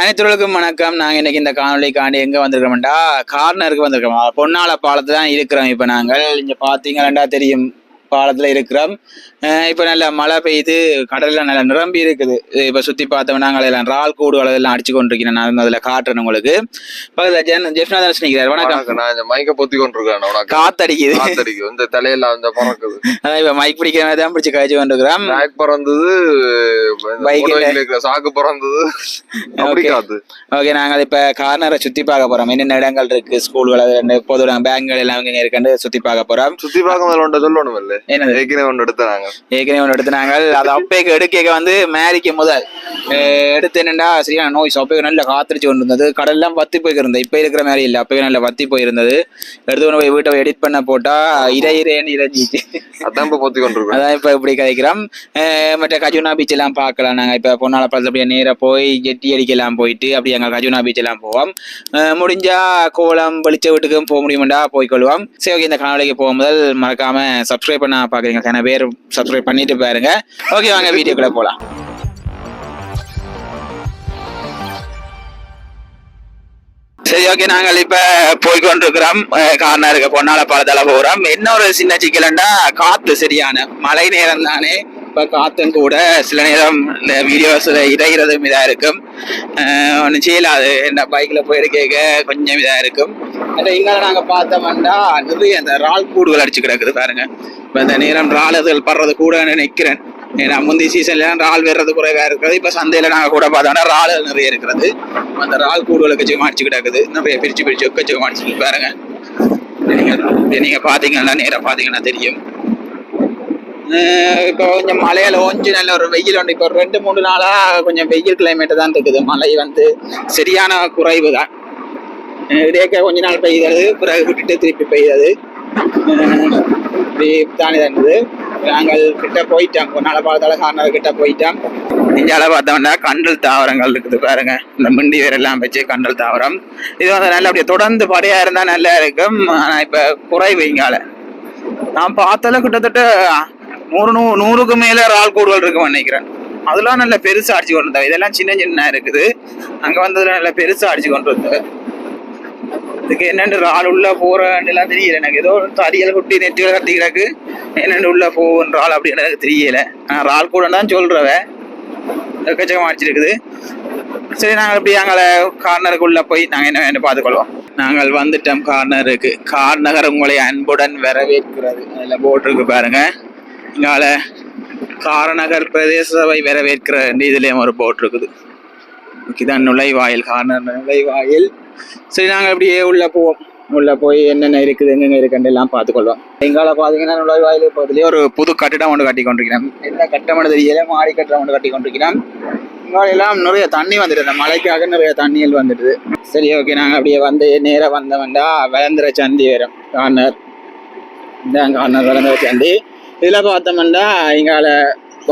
அனைத்துகளுக்கும் வணக்கம். நாங்கள் இன்னைக்கு இந்த காணொலிக்காண்டி எங்கே வந்திருக்கோம்டா கார்னருக்கு வந்திருக்கோம் பொன்னால பாலத்து தான் இருக்கிறோம் இப்போ நாங்கள். இங்கே பாத்தீங்கன்னா தெரியும். பாலத்துல இருக்கிறோம். இப்ப நல்ல மழை பெய்யுது கடல்ல நல்ல நிரம்பி இருக்குது. இப்ப சுத்தி பார்த்தோம்னா நாங்கள் எல்லாம் ரால் கூடுகள் எல்லாம் அடிச்சு கொண்டிருக்கிறேன். நான் அதுல காட்டுறேன் உங்களுக்கு. பக்கத்துல ஜென் ஜெஃப்னாதன் நிற்கிறார் வணக்கம். நான் இந்த மைக்க பொத்தி கொண்டிருக்கேன் உனக்கு காத்தடிக்குது. காத்தடிக்கும் இந்த தலையில அந்த பறக்குது. அதான் இப்ப மைக் பிடிக்கிற மாதிரி தான் பிடிச்சு கழிச்சு கொண்டிருக்கிறோம். பேக் பறந்தது இருக்கிற சாக்கு பறந்தது. ஓகே நாங்கள் இப்போ கார்னரை சுற்றி பார்க்க போகிறோம் என்னென்ன இடங்கள் இருக்கு? ஸ்கூல்கள் பொது பேங்குகள் எல்லாம் இங்கே இருக்குன்னு சுற்றி பார்க்க போகிறோம் சுத்தி பார்க்க முதல்ல சொல்லணும் இல்ல ஏற்கனவே ஒன்று ஒன்று அது அப்பேக்கு எடுக்க வந்து மேரிக்கு முதல். அஹ் எடுத்து என்னண்டா சரியான நோய் அப்போ நல்ல காத்திரிச்சு கொண்டு இருந்தது. கடல்லாம் வத்தி போயிருந்தது. இப்போ இருக்கிற மாதிரி இல்லை. அப்பவே நல்ல வத்தி போயிருந்தது. எடுத்து கொண்டு போய் வீட்டை எடிட் பண்ண போட்டா இறை இறைன்னு இறைஞ்சிச்சு அதான் இப்ப பொத்தி கொண்டிருக்கோம் அதான் இப்போ இப்படி கிடைக்கிறோம் அஹ் மற்ற கஜுனா பீச் எல்லாம் பார்க்கலாம். நாங்கள் இப்போ பொன்னால பழத்தில் அப்படியே நேராக போய் ஜெட்டி அடிக்கலாம் போயிட்டு அப்படியே அங்கே கஜுனா பீச் எல்லாம் போவோம். முடிஞ்சா கோலம் வெளிச்ச வீட்டுக்கும் போக முடியுமெண்டா? போய்க்கொள்வோம் சரி ஓகே இந்த காணொலிக்கு போகும் முதல் மறக்காம சப்ஸ்கிரைப் பண்ண பார்க்குறீங்க. சில பேர் சப்ஸ்கிரைப் பண்ணிட்டு பாருங்க. ஓகே வாங்க வீடியோக்குள்ள போகலாம் சரி ஓகே நாங்கள் இப்ப போய்கொண்டிருக்கிறோம் கொண்டிருக்கிறோம் இருக்க பொன்னால பாலத்தால போகிறோம் என்ன ஒரு சின்ன சிக்கலண்டா காத்து சரியான மழை நேரம் தானே. இப்போ காத்தும் கூட சில நேரம் இந்த வீடியோஸில் இடைகிறதும் இதாக இருக்கும். ஒன்றும் செய்யலாது. என்ன போயிட்டு போயிருக்க கொஞ்சம் இதாக இருக்கும். அந்த இன்னும் நாங்கள் பார்த்தோம்னா நிறைய அந்த ரால் கூடுகள் அடிச்சு கிடக்குது பாருங்க. இப்போ இந்த நேரம் ராலதுகள் படுறது கூட நினைக்கிறேன். ஏன்னா முந்தி சீசன்ல ரால் வர்றது குறைவா இருக்கிறது. இப்ப சந்தையில நாங்க கூட பார்த்தோம்னா ரால் நிறைய இருக்கிறது. அந்த ரால் கூடுகளுக்கு சும்மா அடிச்சு கிடக்குது. நிறைய பிரிச்சு பிரிச்சு ஒக்க அடிச்சு பாருங்க. நீங்க இதை நீங்க பாத்தீங்கன்னா நேரா பாத்தீங்கன்னா தெரியும். இப்போ கொஞ்சம் மழையில ஓஞ்சி நல்ல ஒரு வெயில் உண்டு. இப்போ ஒரு ரெண்டு மூணு நாளா கொஞ்சம் வெயில் கிளைமேட் தான் இருக்குது. மழை வந்து சரியான குறைவு தான். அஹ் இடையக்க கொஞ்ச நாள் பெய்யுது பிறகு விட்டுட்டு திருப்பி பெய்யுது இப்படி தானே இருந்தது. நாங்கள் கிட்ட போயிட்டோம். ஒரு நாளை பார்த்தால கார்னர் கிட்ட போயிட்டோம். இந்தியால பார்த்தோம்னா கண்டல் தாவரங்கள் இருக்குது பாருங்க. இந்த மிண்டி வேரெல்லாம் வச்சு கண்டல் தாவரம். இது வந்து நல்ல அப்படியே தொடர்ந்து படையா இருந்தா நல்லா இருக்கும். ஆனா இப்ப குறைவு இங்கால. நான் பார்த்தால கிட்டத்தட்ட நூறு நூ நூறுக்கு மேல ரால் கூடுகள் இருக்குன்னு நினைக்கிறேன். அதெல்லாம் நல்ல பெருசா அடிச்சு கொண்டு வந்தது இதெல்லாம் சின்ன சின்ன இருக்குது. அங்க வந்ததுல நல்ல பெருசா அடிச்சு கொண்டு வந்தது இதுக்கு என்னென்று ரால் உள்ள போறன்னு எல்லாம் தெரியல. எனக்கு ஏதோ தரியல் குட்டி நெட்டியில் கட்டி கிடக்கு. என்னென்று உள்ள போன்ற ரால் அப்படின்னு எனக்கு தெரியல. நான் ரால் கூட தான் சொல்றவ. எக்கச்சக்கமா அடிச்சிருக்குது. சரி நாங்கள் இப்படி அங்கே கார்னருக்குள்ள போய் நாங்கள் என்ன வேணும் பார்த்துக்கொள்வோம். நாங்கள் வந்துட்டோம் கார்னருக்கு. கார்னகர் உங்களை அன்புடன் வரவேற்கிறது. அதில் போட்டிருக்கு பாருங்கள் இங்கால காரநகர் பிரதேச சபை வரவேற்கிற இதுலேயும் ஒரு போட் இருக்குது. இதுதான் நுழைவாயில் கார்னர் நுழைவாயில். சரி நாங்கள் அப்படியே உள்ளே போவோம். உள்ளே போய் என்னென்ன இருக்குது என்னென்ன இருக்குன்னு எல்லாம் பார்த்துக்கொள்வோம். எங்கால பார்த்தீங்கன்னா நுழைவாயில் பக்கத்துலேயே ஒரு புது கட்டிடம் ஒன்று கட்டி கொண்டிருக்கிறோம். என்ன கட்டமான தெரியல மாடி கட்டிடம் ஒன்று கட்டி கொண்டிருக்கிறோம். இங்கால எல்லாம் நிறைய தண்ணி வந்துடுது. அந்த மழைக்காக நிறைய தண்ணிகள் வந்துடுது. சரி ஓகே நாங்கள் அப்படியே வந்து நேராக வந்தவன்டா வேந்திர சந்தி வரும். கார்னர். இதான் கார்னர் வேந்திர சந்தி. இதில் பார்த்தோம்னா இங்கால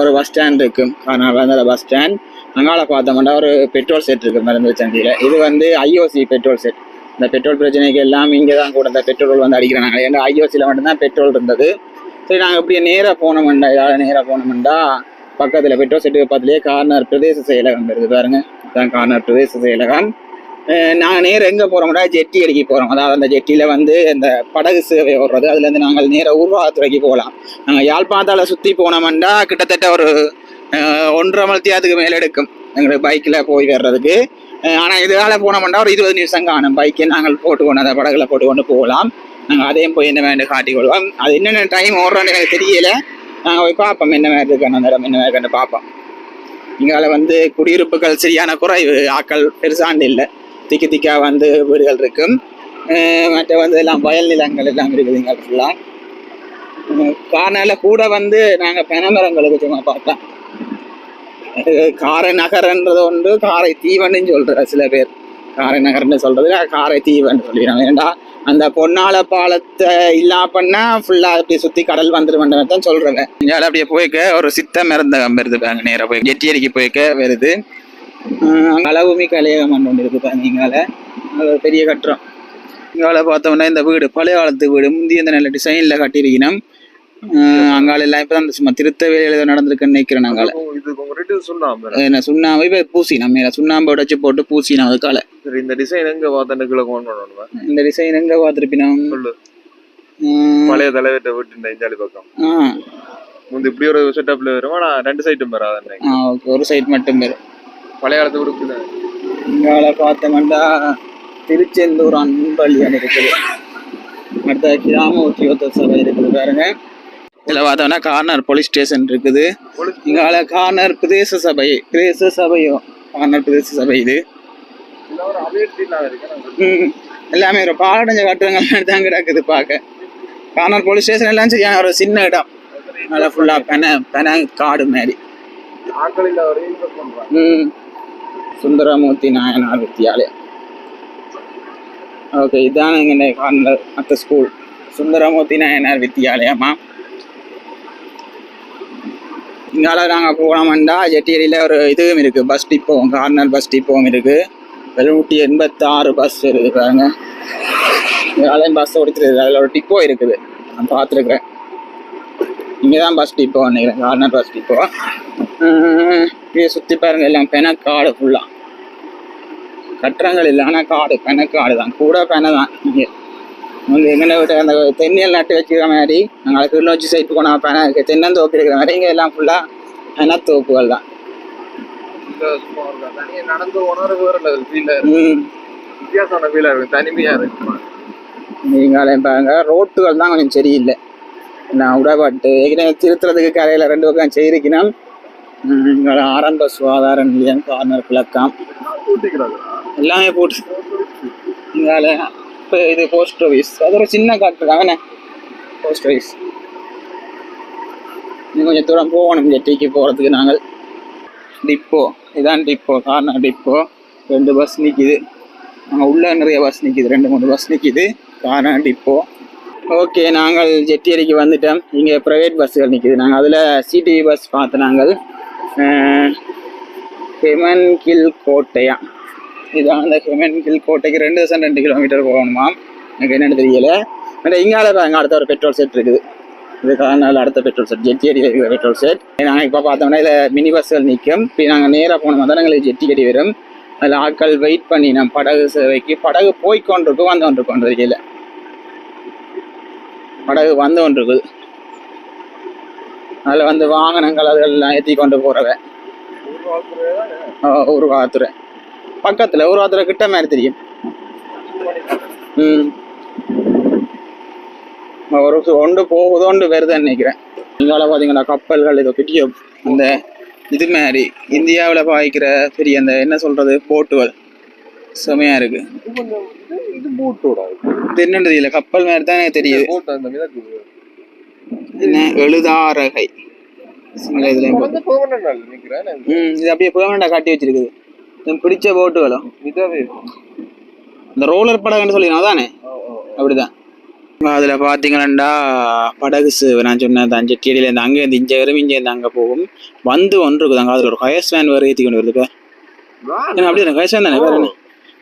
ஒரு பஸ் ஸ்டாண்ட் இருக்கு. கார்னர் அந்த பஸ் ஸ்டாண்ட் அங்கால பார்த்தோம்னா ஒரு பெட்ரோல் செட் இருக்குது மருந்து சந்தியில் இது வந்து ஐஓசி பெட்ரோல் செட் இந்த பெட்ரோல் பிரச்சனைக்கு எல்லாம் இங்கே தான் கூட இந்த பெட்ரோல் வந்து அடிக்கிறாங்க. ஏன்னா ஐஓசியில் மட்டும்தான் பெட்ரோல் இருந்தது. சரி நாங்கள் இப்படியே நேராக போனோம்டா இதால் நேராக போனோம்டா பக்கத்தில் பெட்ரோல் செட்டு பக்கத்துலேயே கார்னர் பிரதேச செயலகம் இருக்குது பாருங்க. இதான் கார்னர் பிரதேச செயலகம். நாங்கள் நேராக எங்கே போகிறோம்னா ஜெட்டி அடிக்க போகிறோம் அதாவது அந்த ஜெட்டியில் வந்து இந்த படகு சேவை ஓடுறது. அதுலேருந்து நாங்கள் நேராக உருவாகத்துறைக்கு போகலாம் நாங்கள் யாழ்ப்பாணத்தால் சுற்றி போனோம்னா கிட்டத்தட்ட ஒரு ஒன்றரை ஒன்றரை மணித்தியாத்துக்கு மேலே எடுக்கும். எங்களுக்கு பைக்கில் போய் வர்றதுக்கு. ஆனால் இதனால் போனோம்னா ஒரு இருபது நிமிஷம் காணும். பைக்கை நாங்கள் போட்டு கொண்டு அந்த படகுல போட்டு கொண்டு போகலாம். நாங்கள் அதையும் போய் என்ன வேண்டு காட்டிக்கொள்வோம். அது என்னென்ன டைம் ஓடுறோன்னு எனக்கு தெரியல. நாங்கள் போய் பார்ப்போம். என்ன மாதிரி இருக்குன்னு அந்த இடம் என்ன மாதிரி இருக்குன்னு பார்ப்போம். இங்கால வந்து குடியிருப்புகள் சரியான குறைவு. ஆக்கள் பெருசாண்டு இல்லை. திக்கி திக்கா வந்து வீடுகள் இருக்கும். மற்ற வந்து எல்லாம் வயல் நிலங்கள் எல்லாம் இருக்குது இங்கே ஃபுல்லாக காரணால கூட வந்து நாங்கள் பெனமரங்களுக்கு சும்மா பார்த்தோம். காரை நகர்ன்றது ஒன்று காரை தீவன்னு சொல்கிற சில பேர். காரை நகர்னு சொல்றது காரை தீவன் சொல்லிடுறாங்க. ஏன்டா அந்த பொன்னால பாலத்தை இல்லா பண்ணா ஃபுல்லா அப்படி சுத்தி கடல் வந்துருவேன் தான் சொல்றேன் இங்கால அப்படியே போய்க்க ஒரு சித்த இறந்த வருது நேராக நேரா போய். ஜெட்டியடிக்கு போய்க்க வருது. அளவுமி கலையகம் ஒன்று இருக்கு பாருங்க இங்கால. அது ஒரு பெரிய கட்டுறோம் இங்கால பார்த்தோம்னா இந்த வீடு பழைய காலத்து வீடு முந்தைய இந்த நல்ல டிசைனில் கட்டியிருக்கணும். அங்கால எல்லாம் இப்ப தான் சும்மா திருத்த வேலையில ஏதோ நடந்திருக்குன்னு நினைக்கிறேன் சொன்னாம என்ன சுண்ணாம்பு? இப்ப பூசினா மேல சுண்ணாம்பு உடைச்சு போட்டு பூசினா அதுக்கால. சரி இந்த டிசைன் எங்க பார்த்தா கீழே கொண்டு வரணும்? இந்த டிசைன் எங்க பார்த்திருப்பினா பழைய தலைவர்கிட்ட விட்டு இந்த இஞ்சாலி பக்கம். முந்தி இப்படி ஒரு செட்டப்ல வரும்? ஆனா ரெண்டு சைட்டும் வராது. ஒரு சைட் மட்டும் பேரு பழைய காலத்து விடுக்குது இங்கால பார்த்தோம்னா திருச்செந்தூர் அன்பள்ளியன் இருக்குது. அடுத்த கிராமூர்த்தி ஒத்த சபை இருக்குது பாருங்க. இதுல பார்த்தோம்னா கார்னர் போலீஸ் ஸ்டேஷன் இருக்குது. இங்கால கார்னர் பிரதேச சபை பிரதேச சபையோ கார்னர் பிரதேச சபை இது. எல்லாமே ஒரு பாடஞ்ச கட்டுறங்கள் தான் கிடக்குது பார்க்க. கார்னர் போலீஸ் ஸ்டேஷன் எல்லாம் சரியான ஒரு சின்ன இடம். நல்லா ஃபுல்லா பென பென காடு மாதிரி. ம். சுந்தரமூர்த்தி நாயனார் வித்தியாலயம். ஓகே இதான் எங்க கார்னர் மற்ற ஸ்கூல் சுந்தரமூர்த்தி நாயனார் வித்தியாலயமா? இங்கால நாங்கள் போனோம்னா ஜெட்டியடியில் ஒரு இதுவும் இருக்குது பஸ் டிப்போவும் கார்னர் பஸ் டிப்போவும் இருக்குது எழுநூற்றி எண்பத்தாறு பஸ் இருக்குது பாருங்க. இங்காலையும் பஸ் ஓடிச்சிருக்கு அதில் ஒரு டிப்போ இருக்குது. நான் பார்த்துருக்குறேன். இங்கே தான் பஸ் டிப்போ நினைக்கிறேன் கார்னர் பஸ் டிப்போ இங்கே சுற்றி பாருங்க எல்லாம் பெனக்காடு ஃபுல்லாக கட்டுறங்கள் இல்லை ஆனால் காடு பெனக்காடு தான். கூட பெனை தான். இங்கே. வந்து எங்கே விட்டு அந்த தென்னியல் நட்டு வச்சுக்கிற மாதிரி நாங்கள் கிளிநொச்சி சைட்டு போனால் பென தென்னந்தோப்பு இருக்கிற மாதிரி இங்கே எல்லாம் ஃபுல்லாக பெனத்தோப்புகள் தான். நடந்து உணர்வு வித்தியாசமான ஃபீலா இருக்கு தனிமையா இருக்கு. நீங்களே பாருங்க ரோட்டுகள் தான் கொஞ்சம் சரியில்லை. நான் உடப்பட்டு ஏற்கனவே திருத்துறதுக்கு கரையில் ரெண்டு பக்கம் செய்திருக்கணும் ஆரம்ப சுகாதார நிலையம் கார்னர் விளக்கம் எல்லாமே போட்டு இங்கால இப்போ இது போஸ்ட் ஆஃபீஸ் அது ஒரு சின்ன காட்டுருக்காங்கண்ணே போஸ்ட் ஆஃபீஸ் இன்னும் கொஞ்சம் தூரம் போகணும். ஜெட்டிக்கு போகிறதுக்கு நாங்கள். டிப்போ இதான் டிப்போ கார்னர் டிப்போ ரெண்டு பஸ் நிற்கிது அங்கே உள்ள நிறைய பஸ் நிற்கிது ரெண்டு மூணு பஸ் நிற்கிது கார்னர் டிப்போ ஓகே நாங்கள் ஜெட்டி ஜெட்டியடிக்கு வந்துட்டோம். இங்கே ப்ரைவேட் பஸ்ஸுகள் நிற்கிது நாங்கள் அதில் சிடிவி பஸ் பார்த்து நாங்கள் ஹெமன் கில் கோட்டையா? இதான் அந்த ஹெமன் கில் கோட்டைக்கு ரெண்டு தசம் ரெண்டு கிலோமீட்டர் போகணுமா? எனக்கு என்னென்னு தெரியல. ஆனால் இங்கால அங்கே அடுத்த ஒரு பெட்ரோல் செட் இருக்குது. இதுக்காக அடுத்த பெட்ரோல் செட் ஜெட்டி அடி இருக்கிற பெட்ரோல் செட் நாங்கள் இப்போ பார்த்தோம்னா இதில் மினி பஸ்கள் நிற்கும் இப்போ நாங்கள் நேராக போனோம் தான் எங்களுக்கு ஜெட்டி அடி வரும். அதில் ஆட்கள் வெயிட் பண்ணி நம்ம படகு சேவைக்கு படகு போய்கொண்டிருக்கும் வந்து கொண்டிருக்கோம் தெரியல. படகு வந்து கொண்டிருக்குது. அதில் வந்து வாகனங்கள் அதெல்லாம் ஏற்றி கொண்டு போகிறவ ஒரு காத்துறை பக்கத்தில் ஒரு காத்துறை கிட்ட மாதிரி தெரியும். ம். ஒரு ஒன்று போகுது ஒன்று வருதுன்னு நினைக்கிறேன். இங்கால பார்த்தீங்கன்னா கப்பல்கள் இதோ பெரிய அந்த இது மாதிரி இந்தியாவில் பாய்க்கிற பெரிய அந்த என்ன சொல்றது போட்டுகள். செமையா இருக்கு. இது என்னன்னு தெரியல கப்பல் மாதிரி தான் எனக்கு தெரியுது என்ன? எழுதாரகை. இது. அப்படியே பெர்மனண்டா காட்டி வச்சிருக்குது. பிடிச்ச போட்டுகளும் இந்த ரோலர் படகுன்னு சொல்லி அதானே? அப்படிதான். அதில் பார்த்தீங்கன்னா படகு சேவை. நான் சொன்னேன் தான் செட்டியடியிலேருந்து அங்கேருந்து இங்கே வரும் இங்கேருந்து அங்கே போகும். வந்து ஒன்று இருக்குது அங்கே அதில் ஒரு கயஸ் வேன் வேறு ஏற்றி கொண்டு வருது இப்போ அப்படியே கயஸ் வேன் தானே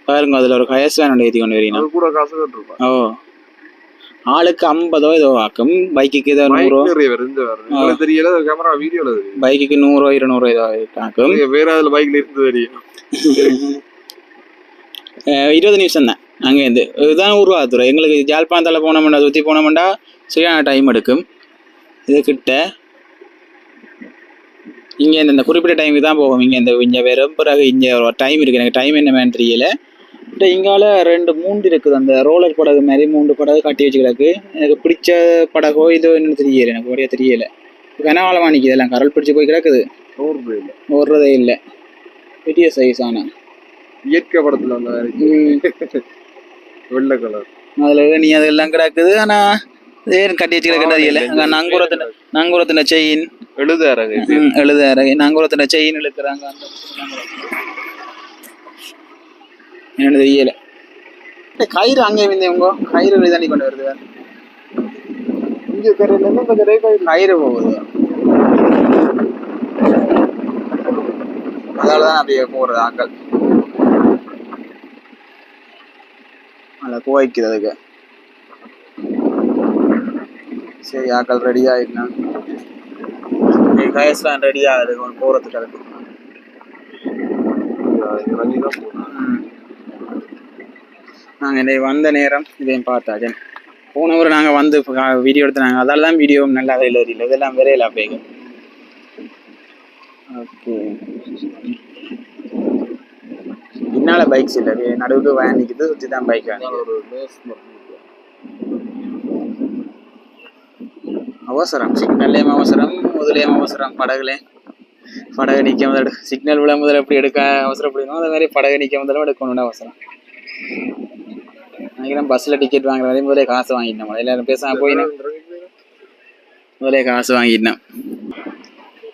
பாருங்க அதில் ஒரு கயஸ் வேன் ஒன்று ஏற்றி கொண்டு வரீங்க. ஓ. ஆளுக்கு ஐம்பதோ ஏதோ ஆக்கும். பைக்குக்கு ஏதோ நூறோ. தெரியல கேமரா வீடியோல பைக்குக்கு நூறோ இருநூறோ ஏதோ ஆக்கும். வேற அதுல பைக்ல இருந்து தெரியும். இருபது நிமிஷம் தான். அங்கேருந்து. இதுதான் உருவாத்துறை எங்களுக்கு ஜாழ்ப்பாணத்தில் போனோம்டா சுற்றி போனோம்டா சரியான டைம் எடுக்கும். இது கிட்ட. இங்கே இந்த குறிப்பிட்ட டைமுக்கு தான் போகும் இங்கே இந்த இங்கே வெறும் பிறகு இங்கே ஒரு டைம் இருக்குது எனக்கு டைம் என்னன்னு தெரியல. இந்த இங்கால ரெண்டு மூண்டு இருக்குது. அந்த ரோலர் படகு மாதிரி மூன்று படகு கட்டி வச்சு கிடக்கு எனக்கு பிடிச்ச படகோ இதோ என்னன்னு தெரியல. எனக்கு ஒரே தெரியல. கனகாலமாக நிற்கிது எல்லாம் கரல் பிடிச்சி போய் கிடக்குது. ஓடுறதே இல்லை. பெரிய சைஸ் ஆனால் இயற்கை படத்துல வெள்ளை கலர். அதில் நீ அதெல்லாம் கிடக்குது. ஆனால் ஏன் கட்டி வச்சு கிடக்குறது தெரியல. அங்கே நங்கூரத்தின நங்கூரத்தின செயின் எழுத அரங்க எழுத நங்கூரத்தின செயின் இழுக்கிறாங்க என்னன்னு தெரியல. கயிறு அங்கே இருந்தவங்க கயிறு வெளியே தண்ணி கொண்டு வருது. இங்க கரையில இருந்து அந்த கரை கோயில் கயிறு போகுது. அதால தான் அப்படியே போகிறது ஆக்கள். அதில் கோய்க்குது அதுக்கு சரி ஆக்கள் ரெடி ஆகிடலாம் கயஸ்லாம் ரெடி ஆகுது. போகிறதுக்கு அதுக்கு இறங்கி தான் போகணும் நாங்கள் இதை வந்த நேரம் இதையும் பார்த்தாச்சு. போன ஒரு நாங்கள் வந்து வீடியோ எடுத்தாங்க அதால் தான் வீடியோ நல்லா வேலை இல்லை. இதெல்லாம் விரையில அப்படிங்க ஓகே பின்னால் பைக்ஸ் இல்லை நடுவுக்கு வேன் நிற்குது சுற்றி தான் பைக் ஒரு அவசரம். சிக்னல்லையும் அவசரம் முதலையும் அவசரம். படகுலே படகு நிற்க முதல் சிக்னல் விழ முதல்ல எப்படி எடுக்க அவசரப்படுதோ அதே மாதிரி படகு நிற்க முதலும் எடுக்கணும்னு அவசரம். நினைக்கிறேன் பஸ்ஸில் டிக்கெட் வாங்குற வரையும் முதலே காசு வாங்கிட்டோம் எல்லாரும் பேசாமல் போயினேன். முதலே காசு வாங்கிட்டேன்.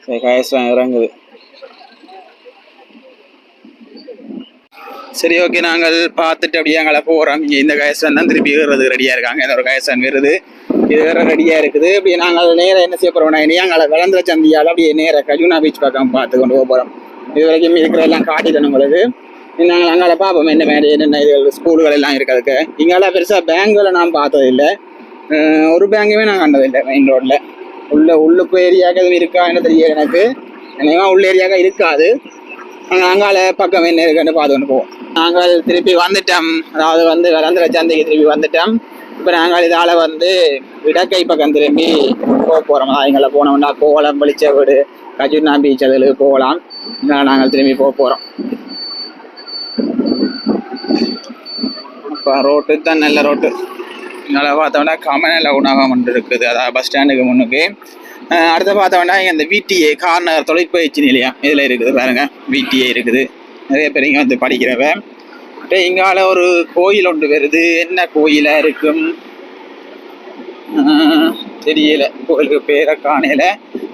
சரி காசு வாங்கி இறங்குது. சரி ஓகே நாங்கள் பார்த்துட்டு அப்படியே அங்கே போகிறோம் இங்கே இந்த கயசன் தான் திருப்பி ஏறுறதுக்கு ரெடியாக இருக்காங்க. இந்த ஒரு கயசன் வருது. இது வேறு ரெடியாக இருக்குது. அப்படியே நாங்கள் நேராக என்ன செய்ய போகிறோம்னா இனி அங்கே விளந்திர சந்தியால் அப்படியே நேராக கஜுனா பீச் பக்கம் பார்த்து கொண்டு போக போகிறோம் இது வரைக்கும் இருக்கிற எல்லாம் காட்டிட்டோம் உங்களுக்கு. நாங்கள் அங்கே பார்ப்போம் என்ன மாதிரி என்னென்ன இது ஸ்கூல்கள் எல்லாம் இருக்கிறதுக்கு. இங்கெல்லாம் பெருசாக பேங்குகளை நான் பார்த்ததில்லை. ஒரு பேங்குமே நான் கண்டதில்லை மெயின் ரோட்டில் உள்ள உள்ளுக்கு ஏரியாவுக்கு எதுவும் இருக்கா என்ன தெரியல எனக்கு. நினைவா உள்ள ஏரியாவுக்கு இருக்காது. நாங்கள் அங்கால பக்கம் என்ன இருக்குன்னு பார்த்து கொண்டு போவோம். நாங்கள் திருப்பி வந்துட்டோம். அதாவது வந்து விளந்திர சந்தைக்கு திருப்பி வந்துட்டோம். இப்போ நாங்கள் இதால் வந்து இடக்கை பக்கம் திரும்பி போக போகிறோம் எங்களை போனோம்னா கோலம் வெளிச்ச வீடு கஜுனா பீச் அதில் போகலாம். நாங்கள் திரும்பி போக போகிறோம் இப்போ ரோட்டு தான் நல்ல ரோட்டு இதனால் பார்த்தோம்னா கமநல உணவகம் ஒன்று இருக்குது. அதாவது பஸ் ஸ்டாண்டுக்கு முன்னுக்கு. அடுத்து பார்த்தோம்னா இங்கே இந்த விடிஏ கார்னர் தொழிற்பயிற்சி நிலையம் இதில் இருக்குது பாருங்க. விடிஏ இருக்குது. நிறைய பேர் இங்கே வந்து படிக்கிறவன் அப்படியே இங்கால ஒரு கோயில் ஒன்று வருது. என்ன கோயிலாக இருக்கும்? தெரியல. கோயிலுக்கு பேரை காணையில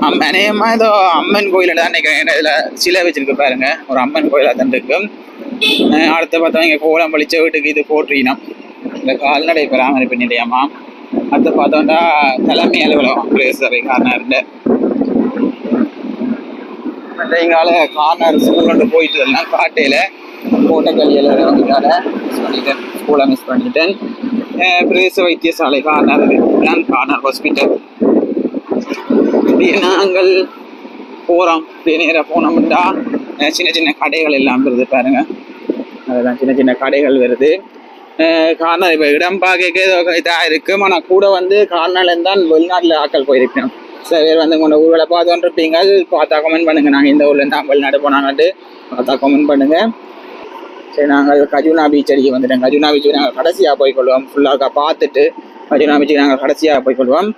அம்மனேமா ஏதோ அம்மன் கோயிலில் தான் நினைக்கிறேன். இதில் சிலை வச்சிருக்கு பாருங்க. ஒரு அம்மன் கோயிலாக தான் இருக்கும். அடுத்து பார்த்தா இங்கே கோலம் பளிச்ச வீட்டுக்கு இது போற்றினோம் இந்த கால்நடை பராமரிப்பு நிலையமா அடுத்து பார்த்தோம்னா தலைமை அலுவலகம் பிரேசரை கார்னர்ல இங்கால கார்னர் ஸ்கூல் கொண்டு போயிட்டு இருந்தேன் காட்டையில் கோட்டக்கல்லியில் வந்துட்டால சொல்லிட்டேன் ஸ்கூலை மிஸ் பண்ணிட்டேன் பிரதேச வைத்தியசாலை கார்னர் நான் கார்னர் ஹாஸ்பிட்டல் நாங்கள் போகிறோம் நேராக போனோம்னா சின்ன சின்ன கடைகள் எல்லாம் வருது பாருங்க அதெல்லாம் சின்ன சின்ன கடைகள் வருது. காரணம் இப்போ இடம் பார்க்க ஏதோ இதாக இருக்கும். ஆனால் கூட வந்து காரணம் தான் வெளிநாட்டில் ஆக்கள் போயிருக்கணும். சில பேர் வந்து உங்களோட ஊரில் பார்த்தோன்றிருப்பீங்க அது பார்த்தா கமெண்ட் பண்ணுங்கள் நாங்கள் இந்த ஊர்லேருந்து தான் வெளிநாடு போனாங்கன்ட்டு பார்த்தா கமெண்ட் பண்ணுங்கள் சரி நாங்கள் கஜுனா பீச் அடிக்க வந்துட்டோம். கஜுனா பீச்சுக்கு நாங்கள் கடைசியாக போய்க்கொள்வோம். ஃபுல்லாக பார்த்துட்டு கஜுனா பீச்சுக்கு நாங்கள் கடைசியாக போய்க்கொள்வோம்.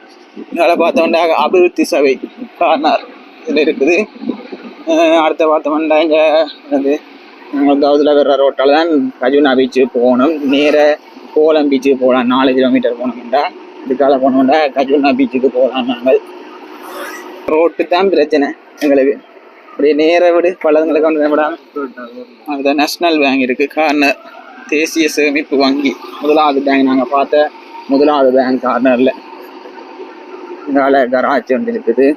இதனால் பார்த்தோம்னா அபிவிருத்தி சபை. கார்னர் இதில் இருக்குது. அடுத்த பார்த்தோம்னா இங்கே வந்து கவுதில் வர்ற ரோட்டால் தான் கஜுனா பீச்சு போகணும். நேர கோலம் பீச்சுக்கு போகலாம். நாலு கிலோமீட்டர் போனோம்டா இதுக்கால போனோம்டா கஜுனா பீச்சுக்கு போகலாம் நாங்கள். ரோட்டு தான் பிரச்சனை எங்களுக்கு. அப்படியே நேர விடு. பள்ளங்களுக்கு வந்து விடாம அதுதான் நேஷ்னல் பேங்க் இருக்குது கார்னர் தேசிய சேமிப்பு வங்கி. முதலாவது பேங்க் நாங்கள் பார்த்த முதலாவது பேங்க் கார்னரில் இங்கால கராச்சி ஒன்று இருக்குது.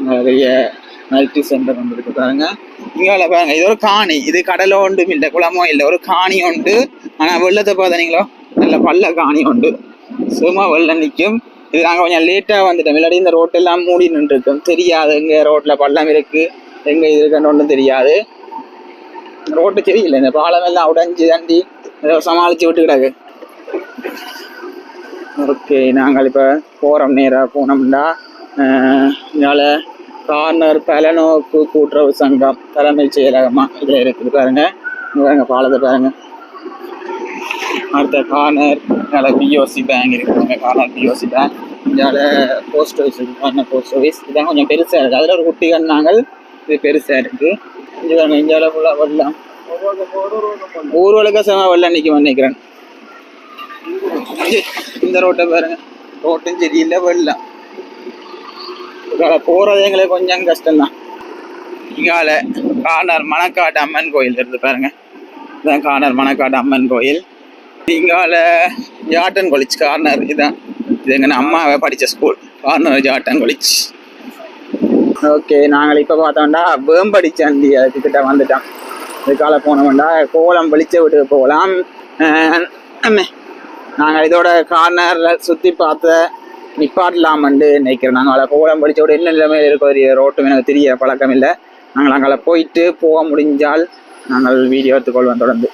நிறைய மல்டி சென்டர் வந்திருக்கு பாருங்க. இங்கால பாருங்க இது ஒரு காணி. இது கடலோ உண்டு இல்லை குளமோ இல்லை ஒரு காணி உண்டு. ஆனால் வெள்ளத்தை பார்த்தீங்களோ? நல்ல பள்ள காணி உண்டு. சும்மா வெள்ளம் நிற்கும் இது நாங்கள் கொஞ்சம் லேட்டாக வந்துட்டோம். இல்லாட்டி இந்த ரோட்டெல்லாம் மூடி நின்றுருக்கோம். தெரியாது. எங்கே ரோட்டில் பள்ளம் இருக்குது எங்கே இது இருக்குன்னு ஒன்றும் தெரியாது. ரோட்டு தெரியல இந்த பாலம் எல்லாம் உடஞ்சி தண்டி ஏதோ சமாளித்து விட்டு கிடக்கு. ஓகே நாங்கள் இப்போ போகிறோம் நேராக போனோம்னா இதனால் கார்னர் பலநோக்கு கூட்டுறவு சங்கம் தலைமைச் செயலகமாக இதில் இருக்குது பாருங்க. பாருங்க பாலத்தை பாருங்க. அடுத்த கார்னர் இதால பிஓசி பேங்க் இருக்குதுங்க கார்னர் பிஓசி பேங்க் இதால போஸ்ட் ஆஃபீஸ் இருக்குது கார்னர் போஸ்ட் ஆஃபீஸ் இதான் கொஞ்சம் பெருசாக இருக்குது அதில் ஒரு குட்டி கண்ணாங்கள் இது பெருசாக இருக்குது இங்கே பாருங்க இந்தியாவில் ஃபுல்லாக வெள்ளம். ஊர்வலுக்கு செம வெள்ளம் நிற்கும் நினைக்கிறேன் இந்த ரோட்டை பாருங்க. ரோட்டும் சரியில்லை வெள்ளம். இதால போறது எங்களுக்கு கொஞ்சம் கஷ்டம்தான். இங்கால காணர் மணக்காட்டு அம்மன் கோயில் இருந்து பாருங்க. இதுதான் காணர் மணக்காட்டு அம்மன் கோயில். இங்கால ஜாட்டன் கொலிச் கார்னர் இதுதான் இது எங்கள் அம்மாவை படித்த ஸ்கூல் கார்னர் ஜாட்டன் கொலிச் ஓகே நாங்கள் இப்போ பார்த்தோம்டா வேம்படி சந்தி அதுக்கிட்ட வந்துட்டோம். இதுக்கால போனோம்டா கோலம் வெளிச்ச விட்டு போகலாம். நாங்கள் இதோட கார்னரில் சுற்றி பார்த்த நிப்பாட்டலாமண்டு நினைக்கிறேன் நாங்கள் அதை கோலம் படிச்சோட என்ன நிலைமையில் இருக்க ஒரு ரோட்டும் எனக்கு தெரிய பழக்கம் இல்லை. நாங்கள் அங்கே போயிட்டு போக முடிஞ்சால் நாங்கள் வீடியோ எடுத்துக்கொள்வோம் தொடர்ந்து.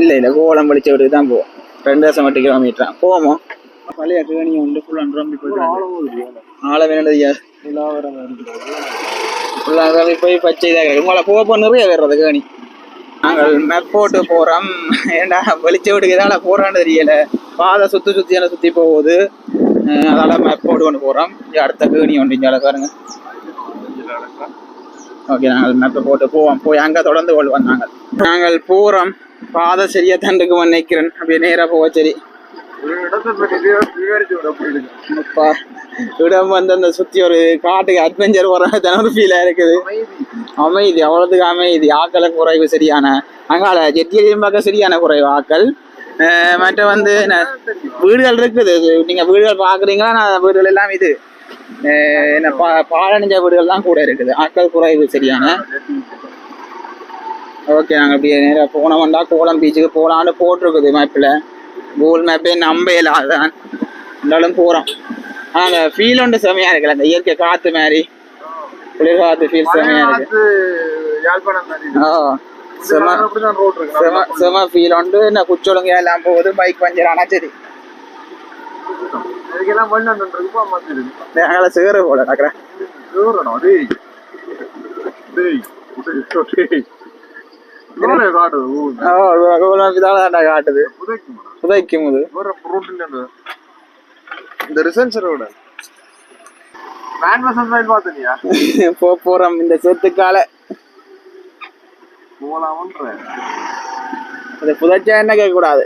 இல்லை இல்லை கோலம் படிச்ச வீட்டுக்கு தான் போவோம். ரெண்டு வருஷம் எட்டு கிலோமீட்டர் போவோமோ? பழைய கேணி உண்டு ஃபுல் அண்ட் ரொம்ப போயிட்டு ஆள இருக்கிறது ஃபுல்லாக போய் பச்சை இதாக உங்களை போக நிறைய வர்றது கேணி நாங்கள் மேப் போட்டு போகிறோம் ஏண்டா வெளிச்ச வீட்டுக்கு எதால போகிறான்னு தெரியல. பாதை சுற்றி சுற்றியான சுற்றி போகுது. அஹ் அதால மேப் போட்டு கொண்டு போகிறோம் அடுத்த கேணி ஒன்று இங்கே பாருங்க. ஓகே நாங்கள் மேப்பை போட்டு போவோம். போய் அங்கே தொடர்ந்து கொள்வோம் நாங்கள். நாங்கள் போகிறோம் பாதை சரியா தண்டுக்கு நினைக்கிறேன் அப்படியே நேராக போக சரி. அப்பா இடம் வந்து அந்த சுற்றி ஒரு காட்டுக்கு அட்வென்ச்சர் போகிற ஒரு ஃபீலாக இருக்குது. அமைதி அவ்வளோத்துக்கு அமைதி. ஆக்களை குறைவு சரியான. அங்கால ஜெட்டியடியும் பார்க்க சரியான குறைவு ஆக்கள். மற்ற வந்து என்ன, வீடுகள் இருக்குது. நீங்க வீடுகள் பாக்குறீங்களா நான் வீடுகள் எல்லாம் இது. அஹ் என்ன பா பாழடைஞ்ச வீடுகள் தான் கூட இருக்குது. ஆக்கள் குறைவு சரியான. ஓகே நாங்கள் அப்படியே நேராக போனோம்டா கோலம் பீச்சுக்கு போகலான்னு போட்டிருக்குது மேப்பில் கூகுள் மேப்பே நம்பையில் அதான் இருந்தாலும் போகிறோம் ஆனால் ஃபீல் ஒன்று செமையாக இருக்குல்ல அந்த இயற்கை காற்று மாதிரி. குளிர் காற்று ஃபீல் செமையாக இருக்கு. ஆ செம செம செம ஃபீல் உண்டு. நான் குச்சொழுங்க எல்லாம் போகுது பைக் பஞ்சர் ஆனால் சரி. அந்த நாங்கள சேர போல நடக்கிறேன் இதால காட்டுது? புதைக்குமா? ரோட்ல இந்த ரிசன்சரோட போறோம். இந்த சொத்துக்கால. அது புதைச்சா என்ன கேட்க கூடாது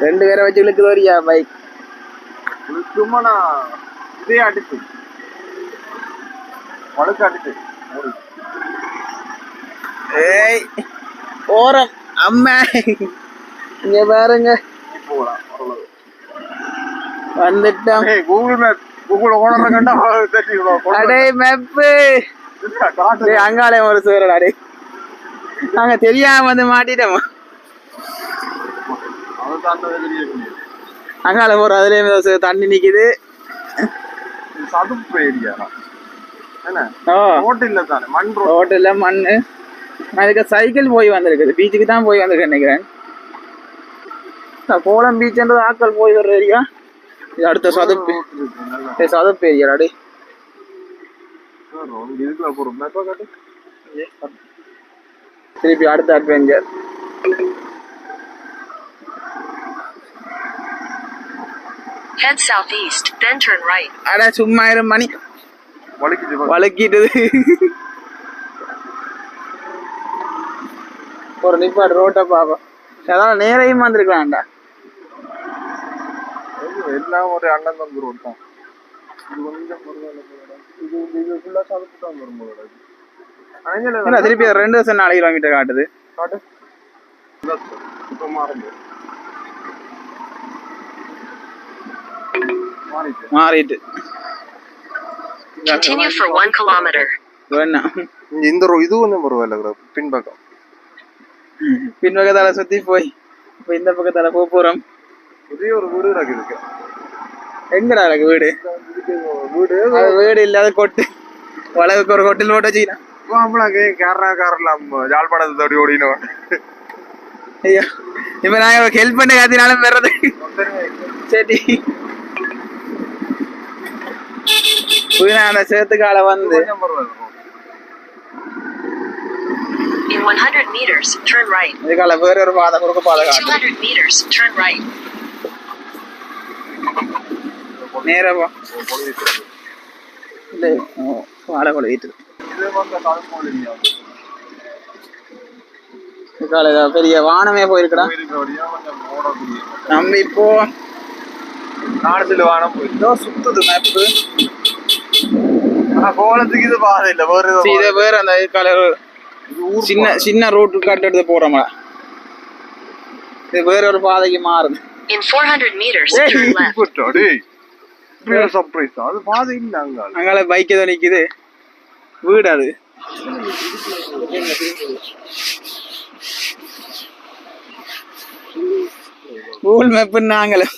ரெண்டு பேரை வச்சு இழுக்குது வரியா பைக் சும்மா இதே அடிச்சு வழுக்கு அடிச்சு ஏய் போறோம். அம்மா. இங்க பாருங்க. வந்துட்டோம். கூகுள் மேப் கூகுள் ஓனரை கண்டா அடே மேப்பு காட்டு. டேய் அங்காலே ஒரு சேரடா டேய் நாங்க தெரியாம வந்து மாட்டிட்டோம்? அங்கால போற அதுலயே தண்ணி நிக்குது. சதுப்பு ஏரியா. என்ன? ஓ. ரோட் இல்ல தானே மண் ரோட் ரோட்டில் மண்ணு. அதுக்கு சைக்கிள் போய் வந்திருக்குது. பீச்சுக்கு தான் போய் வந்திருக்கேன் நினைக்கிறேன். நான் கோலம் பீச்ன்றது ஆட்கள் போய் வர்ற ஏரியா? இது அடுத்த சதுப்பு. சதுப்பு மேப்பா காட்டு? திருப்பி அடுத்த adventure Head southeast, then turn right. அட சும்மா இரு மணி. வலிக்குது பாரு. ஒரு நிப்பாடு ரோட்டை பார்ப்போம். அதான் நேரையும் வந்திருக்கலாம்டா. எல்லாம் ஒரு அண்ணன் தம்பி ரோட் தான். இது கொஞ்சம். இது இது சதுப்பு தான் வரும் போலடா இது. அணைஞ்சல என்ன திருப்பி ரெண்டு வருஷம் நாலு கிலோமீட்டர் காட்டுது. காட்டு. இப்ப மாறிட்டு. மாறிட்டு. Continue for one kilometer. வேணாம். இங்க இந்த இது கொஞ்சம் பரவாயில்ல. பின்பக்கம். பின்பக்கத்தால சுத்தி போய் இப்ப இந்த பக்கத்தால போக போறோம். புதிய ஒரு வீடு இருக்கு எங்கடா இருக்கு வீடு? வீடு வீடு இல்லாத கொட்டு. வளவுக்கு ஒரு ஹோட்டல் போட்டு வச்சுக்கலாம் நம்மளாங்க கேரளா காரெல்லாம் யாழ்ப்பாணத்தை தோடி ஓடினோம் ஐயோ இப்ப நாங்க ஹெல்ப் பண்ண காத்தினாலும் பெறது சரி. அந்த சேத்துக்கால வந்து In 100 meters, turn right. இதுக்கால வேற ஒரு பாதை குறுக்க பாதை In காட்டு 200 meters, turn right. நேரா போ இல்லை வாழை தாழ்மொழி இல்லையா இதுக்கால பெரிய வானமே போயிருக்கடா நம்ம இப்போ நாடத்துல வானம் ஏதோ சுத்துது மேப்பு கோலத்துக்கு இது பாதை இல்ல வேற இதை வேற அந்த ஊர் சின்ன சின்ன ரோட்டு காட்டு எடுத்து போறோமா இது வேற ஒரு பாதைக்கு மாறுது. In 400 meters, turn left. டேய். சர்ப்ரைஸ் அது பாதை இல்ல அங்க. அங்கால பைக் ஏதோ நிக்குது. வீடு அது. கூகுள் மேப்பு நாங்களும்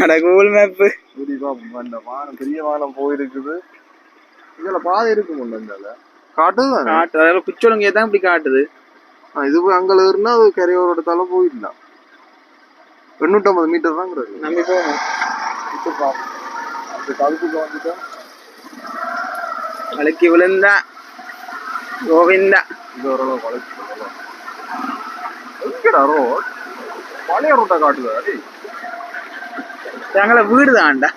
அட கூகுள் வானம் பெரிய வானம் போயிருக்குது. இதுல பாதை இருக்கும் ஒன்று காட்டுது காட்டு அதில் குச்சோளங்க தான் இப்படி காட்டுது. இது போய் அங்கே இருந்தால் அது கரையோரோட தலை போயிடலாம். எண்ணூற்றம்பது மீட்டர் தான் கிடையாது நம்ம போவோம் இப்போ கலக்கி விழுந்தா. கோவிந்தா. ரோட் பழைய ரோட்டை காட்டுதா எங்களை வீடு தான்டா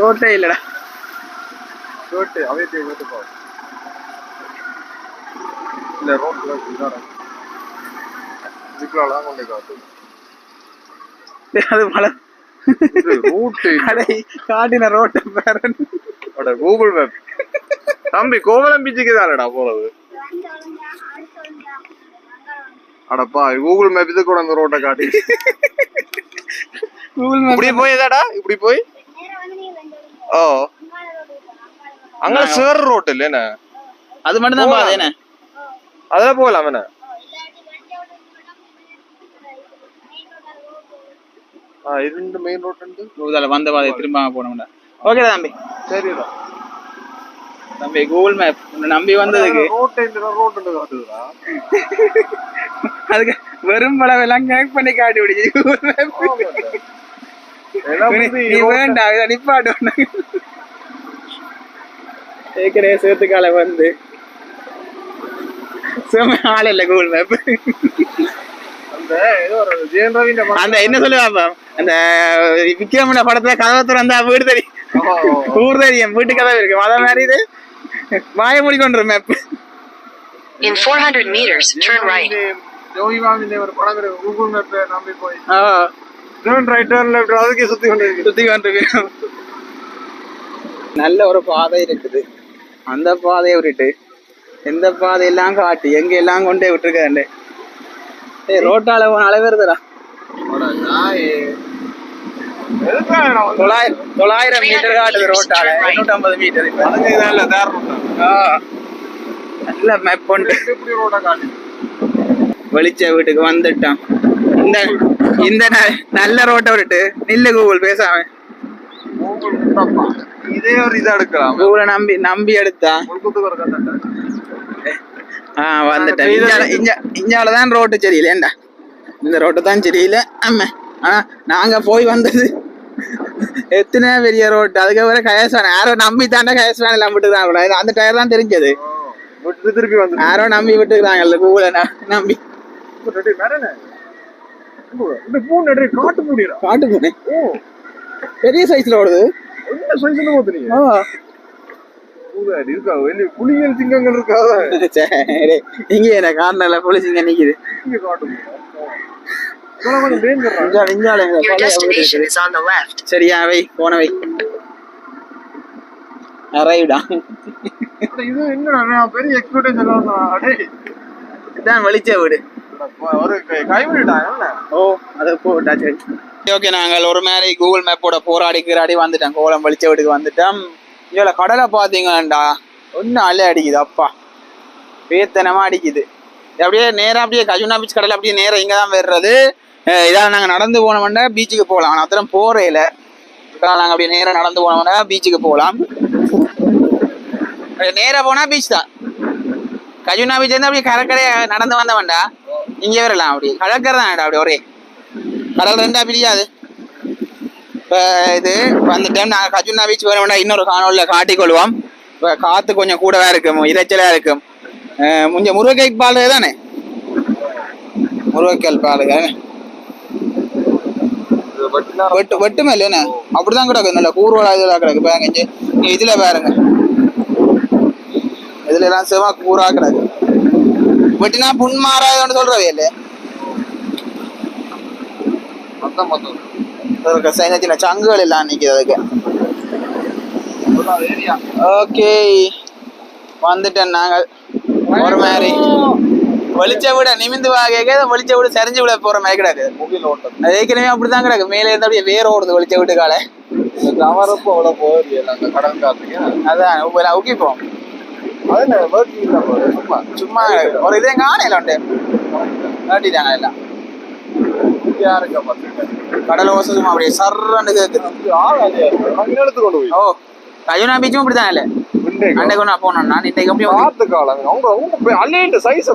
ரோட்டே இல்லைடா. ரோட்டு அவையத்தை பாரு இல்ல ரோட்ல இதாடா இதுக்குலாம் கொண்டே காட்டுது அது மழை. ரூட்டு அடே காட்டின ரோட்டை பேர அட கூகுள் மேப் தம்பி கோவலம் பீச்சுக்கு தானடா போறது. அடப்பா கூகுள் மேப் இது கூட அந்த ரோட்டை காட்டி. கூகுள் இப்படி போய் எதாடா இப்படி போய்? ஓ. அங்க சேர் ரோட் இல்லைண்ணே அது மட்டும் தான் பாது என்ன? அதுல போகலாம் என்ன? ஆ இரண்டு மெயின் ரோட் உண்டு இதில் வந்த பாதை திரும்ப போனோம்டா ஓகே தம்பி. சரிடா. தம்பி கூகுள் மேப் உன்னை நம்பி வந்ததுக்கு. ரோட் இந்த ரோட் காட்டுதுடா அதுக்கு வெறும் பழவெல்லாம் கனெக்ட் பண்ணி காட்டி விடுச்சு கூகுள் மேப் நீ வேண்டாம் இதை நிப்பாட்டு ஏற்கனவே சேர்த்துக்கால வந்து. சும்மா ஆள் இல்லை கூகுள் மேப் அந்த என்ன சொல்லுவாப்பா அந்த விக்ரமன படத்துல கதவை திறந்தா வீடு தெரியும் ஊர் தெரியும். வீட்டு கதவு இருக்கு. அத மாதிரி இது. வாய மூடிக்கொண்டு map In 400 meters, turn right. ஜோகி மாமிന്റെ ஒரு படம் இருக்கு. கூகுள் மேப் நம்பி போய். டர்ன் ரைட் டர்ன் லெஃப்ட் அதுக்கே சுத்தி கொண்டு சுத்தி கொண்டிருக்கிறோம் நல்ல ஒரு பாதை இருக்குது. அந்த பாதையை விட்டுட்டு எந்த பாதையெல்லாம் காட்டி எங்க எல்லாம் கொண்டே விட்டுருக்காண்டு ஏய் ரோட்டால போன அளவுறதுடா தொள்ளாயிரம் தொள்ளாயிரம் மீட்டர் காட்டுது ரோட்டால. மீட்டர். அதுக்கு இதான் தாரணம் நல்ல மேப் வெளிச்ச வீட்டுக்கு வந்துட்டான். இந்த இந்த நல்ல ரோட்டை விட்டுட்டு நில்லு கூகுள் பேசாம. இதே ஒரு இதா எடுக்கலாம். கூகுளை நம்பி நம்பி எடுத்தா? ஆ வந்துட்டேன். இஞ்சால இஞ்ச இஞ்சால தான் ரோட்டு சரியில்லைண்டா இந்த ரோட்டு தான் சரியில்லை. ஆமா. ஆனா நாங்க போய் வந்தது எத்தனை பெரிய ரோட்டு அதுக்கப்புறம் கயஸ்வான் யாரோ நம்பி தாண்டா கயஸ்வான் எல்லாம் விட்டுக்கிறாங்க அந்த டயர் தான் தெரிஞ்சது. திருப்பி வந்து யாரோ நம்பி விட்டுக்கிறாங்கல்ல கூகுளை நம்பி. காட்டு முடியல காட்டு பூனை ஓ. பெரிய சைஸ்ல ஓடுது. சைஸ்ல போத்துறீங்க இருக்கா? புலிகள் சிங்கங்கள் இருக்காத சரி இங்க என்ன கார்னர்ல போலீஸிங்க நிக்குது. இங்க காட்டு முடியல இதெல்லாம் கொஞ்சம் டேஞ்சர் இஞ்சால இஞ்சால எங்க Your பழைய வீடு destination இருக்குது. is on the left. சரியா வை போன வை. அரைவிடா இது என்னடா பெரிய எக்ஸ்பெக்டேஷன் அடே. இதான் வெளிச்ச வீடு. ஒரு கைவிட்டாங்க ஓ அதை போட்டா சரி. ஓகே நாங்கள் ஒரு மாதிரி கூகுள் மேப்போட போராடி கிராடி வந்துட்டோம். கோலம் வெளிச்ச வீட்டுக்கு வந்துட்டோம். இதில் கடலை பார்த்தீங்களாண்டா? ஒன்றும் அலை அடிக்குது அப்பா. பேத்தனமா அடிக்குது. அப்படியே நேரா அப்படியே கஜுனா பீச் கடலை அப்படியே நேராக இங்கே தான் வர்றது இதான் நாங்கள் நடந்து போனோம்னா பீச்சுக்கு போகலாம். ஆனால் அத்தனை போறையில் நாங்கள் அப்படியே நேராக நடந்து போனோம்னா பீச்சுக்கு போகலாம். நேராக போனால் பீச் தான். கஜுனா பீச் இருந்து அப்படியே கடற்கரையை நடந்து வந்தவன்டா. இங்கே வரலாம் அப்படி கடற்கரை தான் அப்படியே ஒரே. கடல் ரெண்டா பிரியாது. இப்போ இது அந்த டைம் நாங்கள் கஜுனா பீச் வேணும்னா இன்னொரு காணொலியில் காட்டிக்கொள்வோம் இப்போ காற்று கொஞ்சம் கூடவா இருக்கும் இறைச்சலாக இருக்கும். முஞ்ச முருகை பால் தானே? முருகைக்கால் பாலுங்க வெட்டு வெட்டுமே இல்லைண்ணே அப்படிதான் கிடக்கு நல்ல கூறுவலா இதெல்லாம் கிடக்கு பாருங்க நீ இதுல பாருங்க. இதுல எல்லாம் செவா கூறா கிடக்கு. வெட்டினா புண் மாறாதுன்னு சொல்றவே இல்லை மொத்தம் மொத்தம். இருக்க சின்ன சின்ன சங்குகள் எல்லாம் நிக்குது அதுக்கு. ஓகே. வந்துட்டேன் நாங்கள். ஒரு மாதிரி. வெளிச்ச விட நிமிந்து வாங்க வெளிச்ச விட சரிஞ்சு விட போற மாதிரி கிடக்கு. அது ஏற்கனவே அப்படிதான் கிடக்கு. மேலே இருந்து அப்படியே வேற ஓடுது வெளிச்ச விட்டுக்கால. இந்த கவரப்போ அவ்வளோ போகலையே அந்த கடல் காத்துக்கு. அதான் உக்கிப்போம் சும்மா ஒரு இதே காணையில உண்டு. காட்டிட்டாங்க எல்லாம். அமைதியா இருக்க பார்த்துருக்கேன் கடல் சும்மா அப்படியே சர்றன்னு கேக்குது ஆள் அதே அங்கே கொண்டு போய். ஓ கயுனா பீச்சும் இப்படிதான் இல்ல? இன்றைக்கு அன்னைக்கு நான் போனோம். நான் இன்னைக்கு வந்து- பார்த்து காலம். அவங்க போய் அள்ளிட்டு சைஸ்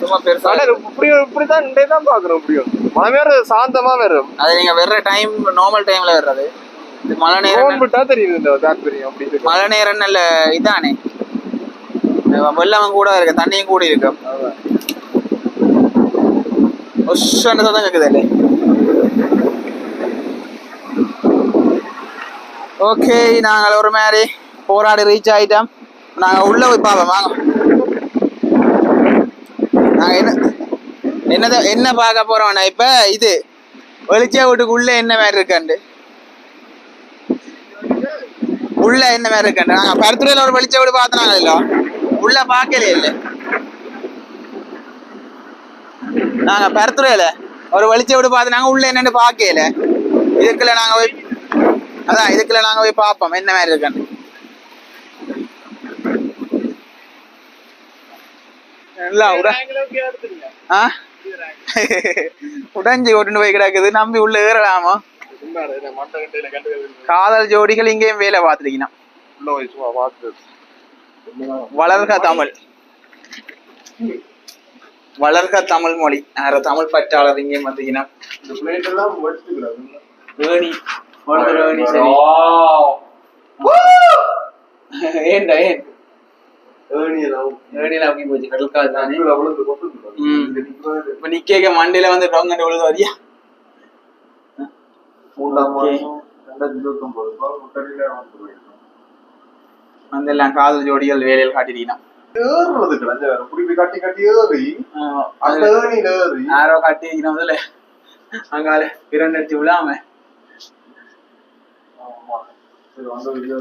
சும்மா பெருசா இப்படி இப்படிதான் இன்றைய தான் பாக்குறோம் இப்படியும் மழை வேற சாந்தமா வரும் அது நீங்க வர்ற டைம் நார்மல் டைம்ல வர்றது இது மழை நேரம் விட்டா தெரியுது இந்த தாத்பரியம் அப்படின்னு மழை நேரம் நல்ல இதானே. வெள்ளம் கூட இருக்கு தண்ணியும் கூட இருக்கு. ஒஷன்னு தான் கேக்குது இல்லை ஓகே நாங்கள் ஒரு மாதிரி போராடி ரீச் ஆகிட்டோம் நாங்கள் உள்ளே போய் பார்ப்போம் வாங்க நாங்கள் என்ன என்னத என்ன பார்க்க போகிறோம்னா இப்போ இது வெளிச்சா வீட்டுக்கு உள்ளே என்ன மாதிரி இருக்காண்டு உள்ள என்ன மாதிரி இருக்காண்டு நாங்கள் பருத்துறையில் ஒரு வெளிச்ச வீடு பார்த்தனாங்க இல்லை உள்ள பார்க்கலையே இல்லை நாங்க பருத்துறையில. ஒரு வெளிச்ச வீடு பார்த்தனாங்க உள்ள என்னன்னு பார்க்கல. இதுக்குள்ள நாங்க போய் அதான் இதுக்குள்ள நாங்க போய் பார்ப்போம். என்ன மாதிரி இருக்கான்னு. உடைஞ்சு கொண்டு போய் கிடக்குது. நம்பி உள்ள ஏறலாமா? காதல் ஜோடிகள் இங்கேயும் வேலை பார்த்துருக்கணும் உள்ள போய் சும்மா பார்த்து வளர்க தமிழ். வளர்க தமிழ் மொழி. நேர தமிழ் பற்றாளர் இங்கேயும் வந்தீங்கன்னா ரோனி வளர்ந்த ரோனி சரி. ஏன்டா ஏன்? மண்டையில வந்து டோங்கண்டு விழுது வரியா? வந்தெல்லாம் காதல் ஜோடிகள் வேலையில் காட்டிட்டீங்கன்னா ഏറുന്നത് കിടഞ്ഞ വേറെ കുടിപ്പി കട്ടി കട്ടി ഏറി அந்த ஏறியில் ஏറി ஆரோ காட்டி முதல்ல. அங்கால இரண்டு அடிச்சு விழாம ஆமா. சரி அந்த வீடியோ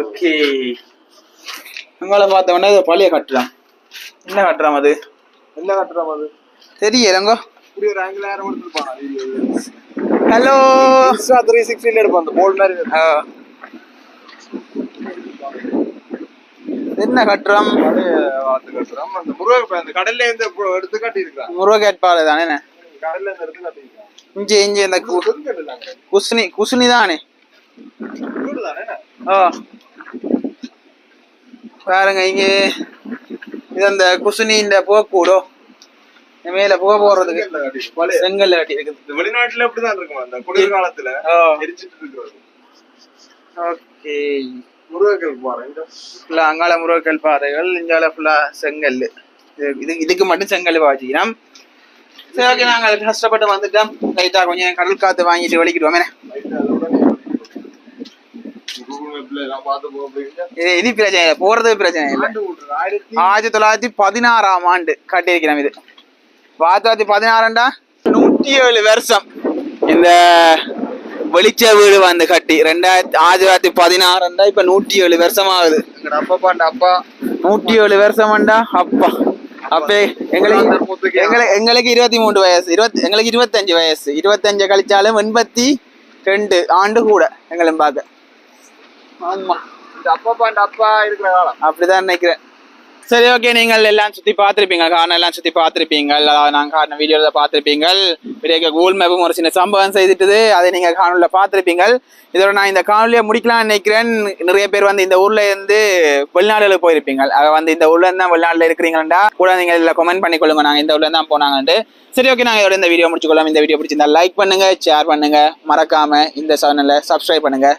ஓகே. உங்களை பார்த்த உடனே பழைய கட்டுறான். என்ன கட்டுறான் அது? என்ன கட்டுறான் அது? தெரியலங்கோ ஹலோ த்ரீ சிக்ஸ்டியில் எடுப்பான் அந்த போல் மாதிரி. என்ன கட்டுறோம் கடல்ல இருந்து எடுத்து பாலை தானே கடல்ல இருந்து எடுத்து இஞ்சி இஞ்சி இந்த குசுனி குசுனி தானே? பாருங்க இங்கே இது அந்த குசுனின்ற போக்கூடோ மேல புகை போறதுக்கு செங்கல்ல வெளிநாட்டுல அப்படிதான் இருக்குமா? இந்த குளிர் காலத்துல எரிச்சிட்டு இருக்கிறது. ஓகே. முருகர்கள் பாருங்க ஃபுல்லா அங்கால முருகல் பாதைகள் இங்கால ஃபுல்லா செங்கல் இது- இது இதுக்கு மட்டும் செங்கல் பாய்ச்சிக்கிறோம். சரி ஓகே நாங்கள் கஷ்டப்பட்டு வந்துட்டோம். லைட்டா கொஞ்சம் கடல் காத்து வாங்கிட்டு வலிக்கிடுவோம் இது பிரச்சனை இல்லை. போறது பிரச்சனை இல்லை. ஆயிரத்தி தொள்ளாயிரத்தி பதினாறாம் ஆண்டு கட்டியிருக்கிறோம் இது. ஆயிரத்தி தொள்ளாயிரத்தி பதினாறுண்டா? நூற்றி ஏழு வருஷம். இந்த வெளிச்ச வீடு வந்து கட்டி. ரெண்டாயிரத்தி ஆயிரத்தி தொள்ளாயிரத்தி பதினாறுண்டா இப்ப நூற்றி ஏழு வருஷம் ஆகுது எங்கட அப்பா பாண்ட அப்பா? நூற்றி ஏழு வருஷம்டா அப்பா. அப்பே எங்களுக்கு எங்களுக்கு எங்களுக்கு இருபத்தி மூன்று வயசு இருபத்தி எங்களுக்கு இருபத்தஞ்சு வயசு. இருபத்தஞ்சு கழிச்சாலும் எண்பத்தி ரெண்டு ஆண்டு கூட எங்களும் பார்க்க. ஆமா. இந்த அப்பா பாண்ட அப்பா இருக்கிற காலம். அப்படிதான் நினைக்கிறேன். சரி ஓகே நீங்கள் எல்லாம் சுற்றி பார்த்திருப்பீங்க. காரணம் எல்லாம் சுற்றி பார்த்துருப்பீங்க. அதாவது நாங்கள் காரணம் வீடியோவில் பார்த்துருப்பீங்க. பெரிய கூகுள் மேப்பும் ஒரு சின்ன சம்பவம் செய்துட்டு அதை நீங்கள் காணொலியில் பார்த்துருப்பீங்கள் இதோட நான் இந்த காணொலியை முடிக்கலாம்னு நினைக்கிறேன். நிறைய பேர் வந்து இந்த ஊர்ல இருந்து வெளிநாடுகளுக்கு போயிருப்பீங்க. அதை வந்து இந்த ஊரில் தான் வெளிநாட்டில் இருக்கிறீங்களா கூட நீங்கள் இதில் கமெண்ட் பண்ணிக்கொள்ளுங்க. நாங்கள் இந்த ஊரில் தான் போனாங்கன்ட்டு சரி ஓகே நாங்கள் இதோட இந்த வீடியோ முடிச்சுக்கொள்ளலாம் இந்த வீடியோ பிடிச்சிருந்தா லைக் பண்ணுங்க ஷேர் பண்ணுங்க. மறக்காமல் இந்த சேனலை சப்ஸ்கிரைப் பண்ணுங்கள்